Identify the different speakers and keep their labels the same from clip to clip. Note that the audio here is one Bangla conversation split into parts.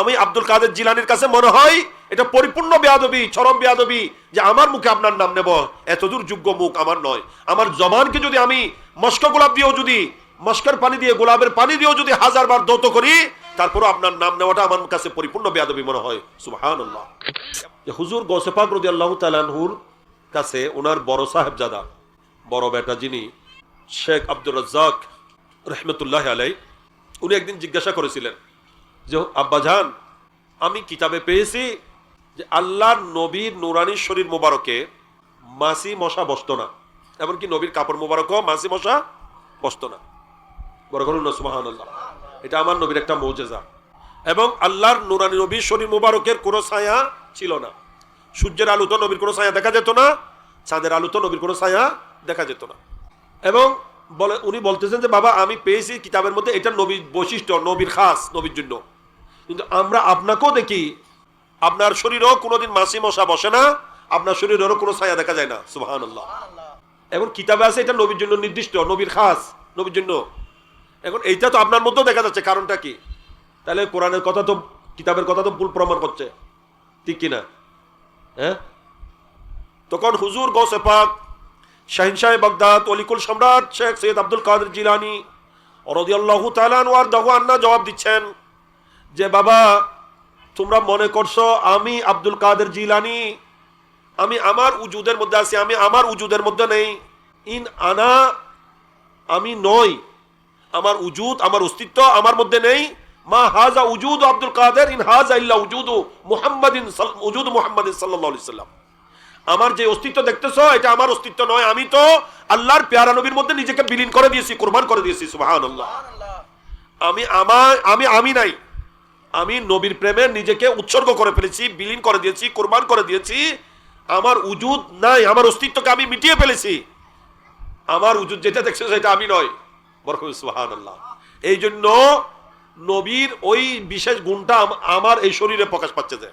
Speaker 1: আমি আব্দুল কাদের জিলানির কাছে মনে হয় এটা পরিপূর্ণ বেয়াদবি, চরম বেয়াদবি যে আমার মুখে আপনার নাম নেব। এতদূর যোগ্য মুখ আমার নয়। আমার জবানকে যদি আমি মস্ক গোলাপ দিয়েও যদি, মস্কার পানি দিয়ে, গোলাপের পানি দিয়েও যদি হাজার বার দৌত করি, তারপরও আপনার নাম নেওয়াটা আমার কাছে পরিপূর্ণ বেয়াদবি মনে হয়। সুবাহান হুজুর গোসেপাক রদি আল্লাহ তালানহুর কাছে ওনার বড় সাহেবজাদা, বড় বেটা যিনি, শেখ আব্দুর রাজ্জাক রহমতুল্লাহ আলাই উনি একদিন জিজ্ঞাসা করেছিলেন যে আব্বাজান আমি কিতাবে পেয়েছি যে আল্লাহর নবীর নুরানি শরীর মোবারকে মাসি মশা বসতো না। এমনকি নবীর কাপড় মোবারকও মাসি মশা বসতো না। বড় এটা আমার নবীর একটা মৌজেজা। এবং আল্লাহর নুরানি নবীর শরীর মোবারকের কোনো ছায়া ছিল না। সূর্যের আলো তো নবীর কোনো ছায়া দেখা যেত না, চাঁদের আলো তো নবীর কোনো ছায়া দেখা যেত না। এবং বলে, উনি বলতেছেন যে, বাবা, আমি পেয়েছি কিতাবের মধ্যে এটা নবীর বৈশিষ্ট্য, নবীর খাস, নবীর জন্য। কিন্তু আমরা আপনাকেও দেখি, আপনার শরীরেও কোনোদিন মাসি মশা বসে না, আপনার শরীরেরও কোনো ছায়া দেখা যায় না। আল্লাহ এবং কিতাবে আছে এটা নবীর জন্য নির্দিষ্ট, নবীর খাস, নবীর জন্য। এখন এইটা তো আপনার মধ্যেও দেখা যাচ্ছে, কারণটা কি? তাহলে কোরআনের কথা তো, কিতাবের কথা তো ভুল প্রমাণ করছে। ঠিক কিনা? হ্যাঁ? তখন হুজুর গৌসে পাক শাহিনশাহ বাগদাদ, অলিকুল সম্রাট শেখ সৈয়দ আব্দুল কাদের জিলানি, রদিয়াল্লাহু তালান ওয়ার দাহু আন্না জবাব দিচ্ছেন যে, বাবা, তোমরা মনে করছ আমি আব্দুল কাদের জিলানি? আমি আমার উজুদের মধ্যে আছি, আমি আমার উজুদের মধ্যে নেই। ইন আনা, আমি নই। আমার উজুদ, আমার অস্তিত্ব আমার মধ্যে নেই। মা হাজা উজুদ আব্দুল কাদের, ইন হাজা ইল্লা উজুদ মুহাম্মাদিন সাল- উজুদ আলাইহি সাল্লাম। আমার যে অস্তিত্ব দেখতেছো, এটা আমার অস্তিত্ব নয়। আমি তো আল্লাহর পেয়ারা নবীর মধ্যে নিজেকে বিলীন করে দিয়েছি, কোরবান করে দিয়েছি, সুবহানাল্লাহ। আমি আমার, আমি আমি নাই। আমি নবীর প্রেমে নিজেকে উৎসর্গ করে ফেলেছি, বিলীন করে দিয়েছি, কোরবান করে দিয়েছি। আমার উজুদ নাই, আমার অস্তিত্বকে আমি মিটিয়ে ফেলেছি। আমার উজুদ যেটা দেখছ সেটা আমি নয়। বরকম এই জন্য নবীর ওই বিশেষ গুণটা আমার এই শরীরে প্রকাশ পাচ্ছে যে।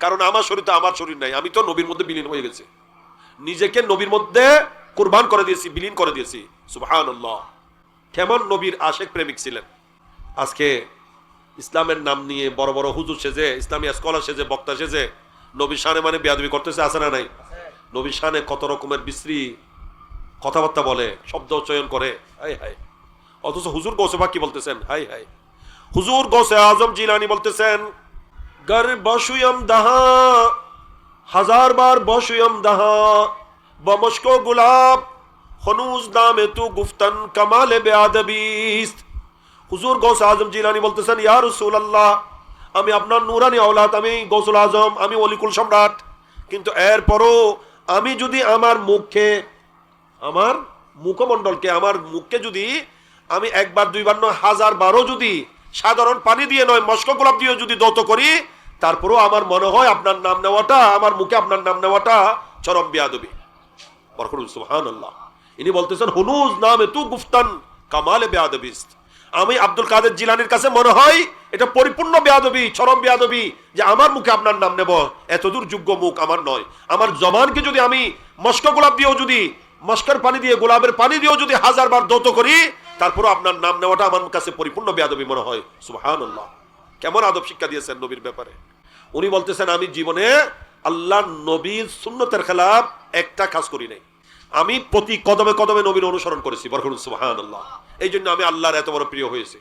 Speaker 1: কারণ আমার শরীর তো আমার শরীর নাই। আমি তো নবীর মধ্যে বিলীন হয়ে গেছি। নিজেকে নবীর মধ্যে কোরবান করে দিয়েছি, বিলীন করে দিয়েছি। আল্লাহ কেমন নবীর আশেক প্রেমিক ছিলেন? আজকে ইসলামের নাম নিয়ে বড় বড় হুজুর সেজে ইসলামী স্কলার সেজে, বক্তা সেজে নবীর শানে মানে বেয়াদবি করতেছে, আছে না নাই? নবীর শানে কত রকমের বিশ্রী কথাবার্তা বলে, শব্দ চয়ন করে হাই হাই অথচ হুজুর গৌসেফা কি বলতেছেন? হাই হাই হুজুর গৌসে আজম জিলানি বলতেছেন, গর বসুয়ম দাহা, হাজার বার বসুয়ম দাহা, বমস্কো গুলাব, হনুজ নামে তু গুফতন কামালে বেআদবিস্ত হুজুর গৌস আজম জিলানি বলতেছেন, ইয়া রাসূলুল্লাহ, আমি আপনার নুরানি আওলাদ, আমি গৌসুল আজম, আমি অলিকুল সম্রাট। কিন্তু এরপরও আমি যদি আমার মুখে, আমার মুখমণ্ডলকে, আমার মুখকে যদি আমি একবার, দুইবার নয় হাজার বারো যদি সাধারণ পানি দিয়ে নয়, মস্ক গোলাপ দিয়ে যদি দত করি, তারপরেও আমার মনে হয় আপনার নাম নেওয়াটা, আমার মুখে আপনার নাম নেওয়াটা চরম বিয়াদবি। বরকরুল সুবহানাল্লাহ। ইনি বলতেছেন, হুনুজ নামে তু গুফতান কামালে বেয়াদবিস্ত। আমি আব্দুল কাদের জিলানির কাছে মনে হয় এটা পরিপূর্ণ বেয়াদবি, চরম বেয়াদবি যে আমার মুখে আপনার নাম নেব। এতদূর যোগ্য মুখ আমার নয়। আমার জবানকে যদি আমি মস্ক গোলাপ দিয়েও যদি, মস্কার পানি দিয়ে, গোলাপের পানি দিয়েও যদি হাজার বার দৌত করি, তারপরও আপনার নাম নেওয়াটা আমার কাছে পরিপূর্ণ বেয়াদবি মনে হয়। সুবহানাল্লাহ। কেমন আদব শিক্ষা দিয়েছেন নবীর ব্যাপারে। উনি বলতেছেন, আমি জীবনে আল্লাহ নবীর সুন্নতের খেলাফ একটা কাজ করি নাই। আমি প্রতি কদমে কদমে নবীর অনুসরণ করেছি বরকরুল সুবহানাল্লাহ। এই জন্য আমি আল্লাহর এত বড় প্রিয় হয়েছি।